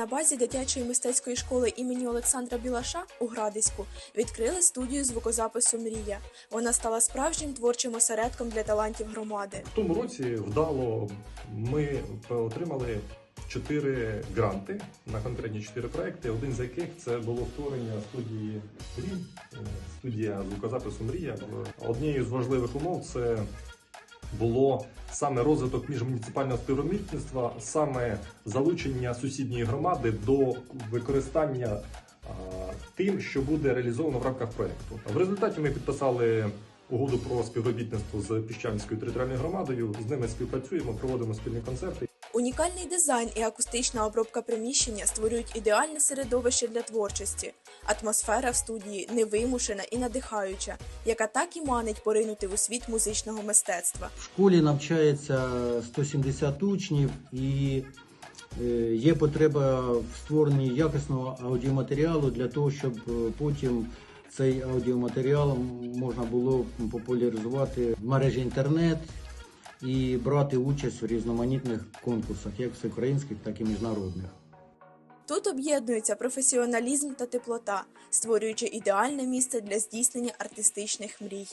На базі дитячої мистецької школи імені Олександра Білаша у Градиську відкрили студію звукозапису Мрія. Вона стала справжнім творчим осередком для талантів громади. В тому році вдало ми отримали чотири гранти на конкретні чотири проекти. Один з яких це було створення студії Рім, е, студія звукозапису Мрія. Однією з важливих умов це було саме розвиток міжмуніципального співробітництва, саме залучення сусідньої громади до використання тим, що буде реалізовано в рамках проекту. В результаті ми підписали угоду про співробітництво з Піщанською територіальною громадою. З ними співпрацюємо, проводимо спільні концерти. Унікальний дизайн і акустична обробка приміщення створюють ідеальне середовище для творчості. Атмосфера в студії невимушена і надихаюча, яка так і манить поринути у світ музичного мистецтва. В школі навчається 170 учнів і е, є потреба в створенні якісного аудіоматеріалу для того, щоб е, потім цей аудіоматеріал можна було популяризувати в мережі інтернет і брати участь у різноманітних конкурсах, як всеукраїнських, так і міжнародних. Тут об'єднується професіоналізм та теплота, створюючи ідеальне місце для здійснення артистичних мрій.